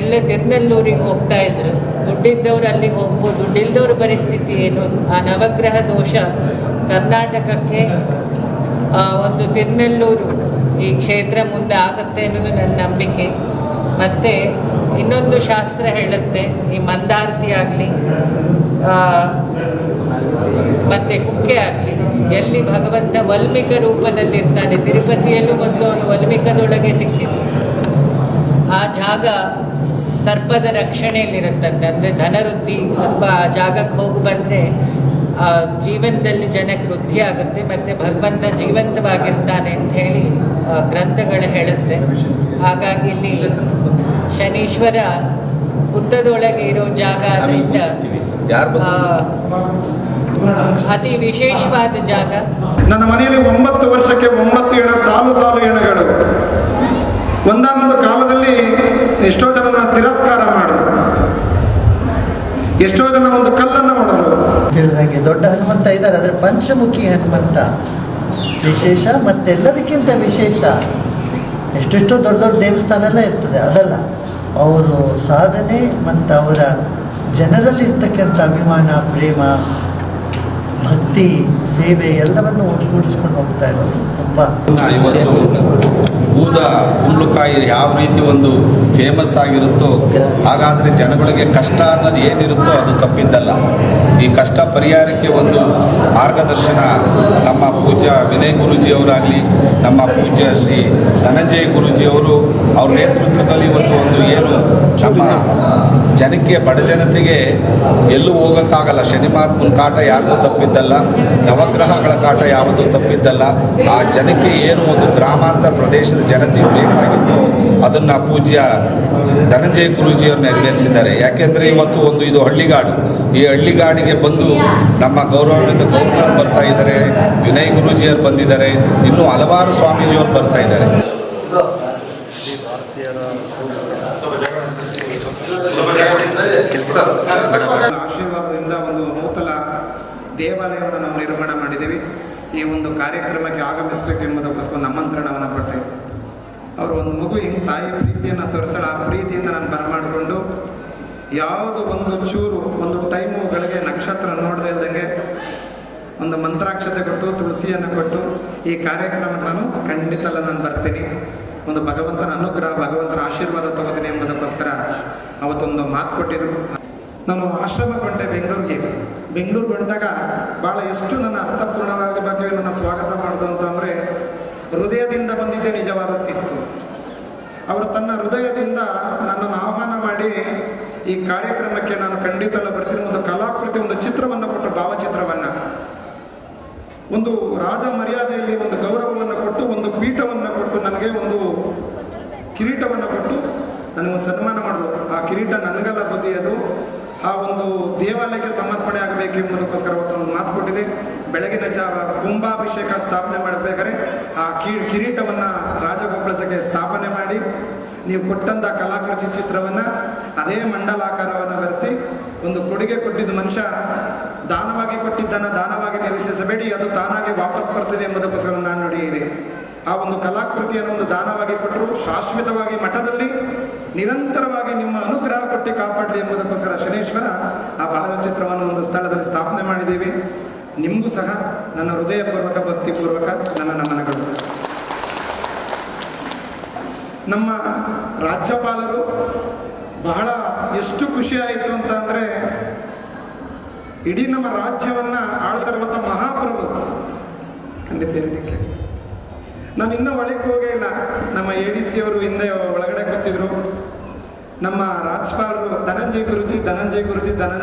ಎಲ್ಲ ತಿರ್ನೆಲ್ಲೂರಿಗೆ ಹೋಗ್ತಾ ಇದ್ರು. ದುಡ್ಡಿದ್ದವ್ರು ಅಲ್ಲಿಗೆ ಹೋಗ್ಬೋದು. ದುಡ್ಡಿಲ್ದವ್ರ ಪರಿಸ್ಥಿತಿ ಏನು? ಆ ನವಗ್ರಹ ದೋಷ ಕರ್ನಾಟಕಕ್ಕೆ ಒಂದು ತಿರ್ನೆಲ್ಲೂರು ಈ ಕ್ಷೇತ್ರ ಮುಂದೆ ಆಗುತ್ತೆ ಅನ್ನೋದು ನನ್ನ ನಂಬಿಕೆ. ಮತ್ತು ಇನ್ನೊಂದು ಶಾಸ್ತ್ರ ಹೇಳುತ್ತೆ, ಈ ಮಂದಾರತಿ ಆಗಲಿ ಮತ್ತು ಕುಕ್ಕೆ ಆಗಲಿ, ಎಲ್ಲಿ ಭಗವಂತ ವಲ್ಮಿಕ ರೂಪದಲ್ಲಿರ್ತಾನೆ. ತಿರುಪತಿಯಲ್ಲೂ ಮೊದಲು ಅವನು ವಲ್ಮಿಕದೊಳಗೆ ಸಿಕ್ಕಿದ್ದು. ಆ ಜಾಗ ಸರ್ಪದ ರಕ್ಷಣೆಯಲ್ಲಿರುತ್ತಂತೆ. ಅಂದರೆ ಧನವೃದ್ಧಿ ಅಥವಾ ಆ ಜಾಗಕ್ಕೆ ಹೋಗಿ ಬಂದರೆ ಆ ಜೀವನದಲ್ಲಿ ಜನಕ್ಕೆ ವೃದ್ಧಿ ಆಗುತ್ತೆ. ಮತ್ತು ಭಗವಂತ ಜೀವಂತವಾಗಿರ್ತಾನೆ ಅಂತ ಹೇಳಿ ಗ್ರಂಥಗಳು ಹೇಳುತ್ತೆ. ಹಾಗಾಗಿ ಇಲ್ಲಿ ಶನೀಶ್ವರ ಹುತ್ತದೊಳಗೆ ಇರೋ ಜಾಗ ಅದರಿಂದ ಅತಿ ವಿಶೇಷವಾದ ಜಾಗ. ನನ್ನ ಮನೆಯಲ್ಲಿ ಒಂಬತ್ತು ವರ್ಷಕ್ಕೆ ಒಂಬತ್ತು ಎಣ ಸಾಲು ಸಾಲು ಎಣಗಳು. ಒಂದಾನೊಂದು ಕಾಲದಲ್ಲಿ ಎಷ್ಟೋ ಜನ ತಿರಸ್ಕಾರ ಮಾಡಿದ್ರು ಎಷ್ಟೋ ಜನ ಒಂದು ಕಲ್ಲನ್ನು ತಿಳಿದಂಗೆ ದೊಡ್ಡ ಹನುಮಂತ ಇದ್ದಾರೆ ಆದರೆ ಪಂಚಮುಖಿ ಹನುಮಂತ. ವಿಶೇಷ ಮತ್ತೆಲ್ಲದಕ್ಕಿಂತ ವಿಶೇಷ ಎಷ್ಟೆಷ್ಟೋ ದೊಡ್ಡ ದೊಡ್ಡ ದೇವಸ್ಥಾನ ಎಲ್ಲ ಇರ್ತದೆ ಅದಲ್ಲ. ಅವರು ಸಾಧನೆ ಮತ್ತು ಅವರ ಜನರಲ್ಲಿ ಇರ್ತಕ್ಕಂಥ ಅಭಿಮಾನ ಪ್ರೇಮ ಭಕ್ತಿ ಸೇವೆ ಎಲ್ಲವನ್ನು ಒಗ್ಗೂಡಿಸ್ಕೊಂಡು ಹೋಗ್ತಾ ಇರೋದು. ತುಂಬ ಬೂದ ಕುಂಬಳಕಾಯಿ ಯಾವ ರೀತಿ ಒಂದು ಫೇಮಸ್ ಆಗಿರುತ್ತೋ, ಹಾಗಾದರೆ ಜನಗಳಿಗೆ ಕಷ್ಟ ಅನ್ನೋದು ಏನಿರುತ್ತೋ ಅದು ತಪ್ಪಿದ್ದಲ್ಲ. ಈ ಕಷ್ಟ ಪರಿಹಾರಕ್ಕೆ ಒಂದು ಮಾರ್ಗದರ್ಶನ ನಮ್ಮ ಪೂಜ್ಯ ವಿನಯ್ ಗುರೂಜಿಯವರಾಗಲಿ, ನಮ್ಮ ಪೂಜ್ಯ ಶ್ರೀ ಧನಂಜಯ ಗುರೂಜಿಯವರು ಅವ್ರ ನೇತೃತ್ವದಲ್ಲಿ ಇವತ್ತು ಒಂದು ಏನು ನಮ್ಮ ಜನಕ್ಕೆ ಬಡ ಜನತೆಗೆ ಎಲ್ಲೂ ಹೋಗೋಕ್ಕಾಗಲ್ಲ. ಶನಿಮಾತ್ಮನ ಕಾಟ ಯಾರಿಗೂ ತಪ್ಪಿದ್ದಲ್ಲ. ನವಗ್ರಹಗಳ ಕಾಟ ಯಾವುದೂ ತಪ್ಪಿದ್ದಲ್ಲ. ಆ ಜನಕ್ಕೆ ಏನು ಒಂದು ಗ್ರಾಮಾಂತರ ಪ್ರದೇಶದ ಜನತೆಗೆ ಬೇಕಾಗಿತ್ತು, ಅದನ್ನು ಪೂಜ್ಯ ಧನಂಜಯ ಗುರೂಜಿಯವರು ನೆರವೇರಿಸಿದ್ದಾರೆ. ಯಾಕೆಂದರೆ ಇವತ್ತು ಒಂದು ಇದು ಹಳ್ಳಿಗಾಡು. ಈ ಹಳ್ಳಿಗಾಡಿಗೆ ಬಂದು ನಮ್ಮ ಗೌರವಾನ್ವಿತ ಗೌರ್ನರ್ ಬರ್ತಾ ಇದ್ದಾರೆ, ವಿನಯ್ ಗುರೂಜಿಯವರು ಬಂದಿದ್ದಾರೆ, ಇನ್ನೂ ಹಲವಾರು ಸ್ವಾಮೀಜಿಯವರು ಬರ್ತಾ ಇದ್ದಾರೆ ಆಶೀರ್ವಾದದಿಂದ ಒಂದು ನೂತನ ದೇವಾಲಯವನ್ನು ನಾವು ನಿರ್ಮಾಣ ಮಾಡಿದ್ದೀವಿ ಈ ಒಂದು ಕಾರ್ಯಕ್ರಮಕ್ಕೆ ಆಗಮಿಸಬೇಕು ಎಂಬುದಕ್ಕೋಸ್ಕರ ಆಮಂತ್ರಣವನ್ನು ಕೊಟ್ಟೆ. ಅವರು ಒಂದು ಮಗು ಹಿಂಗೆ ತಾಯಿ ಪ್ರೀತಿಯನ್ನು ತೋರಿಸಲು ಆ ಪ್ರೀತಿಯಿಂದ ನಾನು ಬರಮಾಡಿಕೊಂಡು ಯಾವುದು ಒಂದು ಚೂರು, ಒಂದು ಟೈಮುಗಳಿಗೆ ನಕ್ಷತ್ರ ನೋಡದೇ ಇಲ್ದಂಗೆ ಒಂದು ಮಂತ್ರಾಕ್ಷತೆ ಕೊಟ್ಟು, ತುಳಸಿಯನ್ನು ಕೊಟ್ಟು ಈ ಕಾರ್ಯಕ್ರಮ ನಾನು ಖಂಡಿತ ನಾನು ಬರ್ತೀನಿ. ಒಂದು ಭಗವಂತನ ಅನುಗ್ರಹ, ಭಗವಂತನ ಆಶೀರ್ವಾದ ತಗೋತೀನಿ ಎಂಬುದಕ್ಕೋಸ್ಕರ ಅವತ್ತೊಂದು ಮಾತು ಕೊಟ್ಟಿದ್ರು. ನಾನು ಆಶ್ರಮಕ್ಕೆ ಹೊಂಟೆ ಬೆಂಗಳೂರಿಗೆ. ಬೆಂಗಳೂರಿಗೆ ಹೊಂಟಾಗ ಭಾಳ ಎಷ್ಟು ನನ್ನ ಅರ್ಥಪೂರ್ಣವಾಗಿ ಬಗ್ಗೆ ನನ್ನ ಸ್ವಾಗತ ಮಾಡಿದ್ರು ಅಂತಂದರೆ ಹೃದಯದಿಂದ ಬಂದಿದ್ದೆ ನಿಜವಾದ ಶಿಸ್ತು. ಅವರು ತನ್ನ ಹೃದಯದಿಂದ ನನ್ನನ್ನು ಆಹ್ವಾನ ಮಾಡಿ ಈ ಕಾರ್ಯಕ್ರಮಕ್ಕೆ ನಾನು ಖಂಡಿತಲ್ಲ ಬರ್ತೀನಿ. ಒಂದು ಕಲಾಕೃತಿ, ಒಂದು ಚಿತ್ರವನ್ನು ಕೊಟ್ಟು ಭಾವಚಿತ್ರವನ್ನು. ಒಂದು ರಾಜ ಮರ್ಯಾದೆಯಲ್ಲಿ ಒಂದು ಗೌರವವನ್ನು ಕೊಟ್ಟು, ಒಂದು ಪೀಠವನ್ನು ಕೊಟ್ಟು ನನಗೆ ಒಂದು ಕಿರೀಟವನ್ನು ಕೊಟ್ಟು ನನಗೊಂದು ಸನ್ಮಾನ ಮಾಡೋದು. ಆ ಕಿರೀಟ ನನಗಲ್ಲ ಬದಿಯದು ಆ ಒಂದು ದೇವಾಲಯಕ್ಕೆ ಸಮರ್ಪಣೆ ಆಗಬೇಕು ಎಂಬುದಕ್ಕೋಸ್ಕರ ಅವತ್ತೊಂದು ಮಾತು ಕೊಟ್ಟಿದೆ. ಬೆಳಗಿನ ಜಾವ ಕುಂಭಾಭಿಷೇಕ ಸ್ಥಾಪನೆ ಮಾಡಬೇಕಾದ್ರೆ ಆ ಕಿ ಕಿರೀಟವನ್ನು ರಾಜಗೋಪಾಲಸಕ್ಕೆ ಸ್ಥಾಪನೆ ಮಾಡಿ, ನೀವು ಕೊಟ್ಟಂಥ ಕಲಾಕೃತಿ ಚಿತ್ರವನ್ನು, ಅದೇ ಮಂಡಲಾಕಾರವನ್ನು ಬರೆಸಿ, ಒಂದು ಕೊಡುಗೆ ಕೊಟ್ಟಿದ್ದ ಮನುಷ್ಯ ದಾನವಾಗಿ ಕೊಟ್ಟಿದ್ದನ್ನು ದಾನವಾಗಿ ನಿರೀಕ್ಷಿಸಬೇಡಿ ಅದು ತಾನಾಗಿ ವಾಪಸ್ ಬರ್ತದೆ ಎಂಬುದಕ್ಕೋಸ್ಕರ ನಾನು ನುಡಿಯಿದೆ ಆ ಒಂದು ಕಲಾಕೃತಿಯನ್ನು ಒಂದು ದಾನವಾಗಿ ಕೊಟ್ಟರು, ಶಾಶ್ವತವಾಗಿ ಮಠದಲ್ಲಿ ನಿರಂತರವಾಗಿ ನಿಮ್ಮ ಅನುಗ್ರಹ ಕೊಟ್ಟು ಕಾಪಾಡಲಿ ಎಂಬುದಕ್ಕೋಸ್ಕರ ಶನೇಶ್ವರ, ಆ ಭಾವಚಿತ್ರವನ್ನು ಒಂದು ಸ್ಥಳದಲ್ಲಿ ಸ್ಥಾಪನೆ ಮಾಡಿದ್ದೇವೆ. ನಿಮಗೂ ಸಹ ನನ್ನ ಹೃದಯಪೂರ್ವಕ, ಭಕ್ತಿಪೂರ್ವಕ ನನ್ನ ನಮನಗಳು. ನಮ್ಮ ರಾಜ್ಯಪಾಲರು ಬಹಳ ಎಷ್ಟು ಖುಷಿ ಆಯಿತು ಅಂತ ಅಂದರೆ, ಇಡೀ ನಮ್ಮ ರಾಜ್ಯವನ್ನು ಆಳ್ತಿರುವಂಥ ಮಹಾಪ್ರಭು ಖಂಡಿತ ಇದಕ್ಕೆ ನಾನು ಇನ್ನೂ ಒಳಗೆ ಹೋಗೇ ಇಲ್ಲ. ನಮ್ಮ ಎ ಡಿ ಸಿ ಅವರು ಹಿಂದೆ ಒಳಗಡೆ ಕೂತಿದ್ರು. ನಮ್ಮ ರಾಜ್ಪಾಲರು ಧನಂಜಯ ಗುರುಜಿ ಧನಂಜಯ ಗುರುಜಿ, ಧನಂಜಯ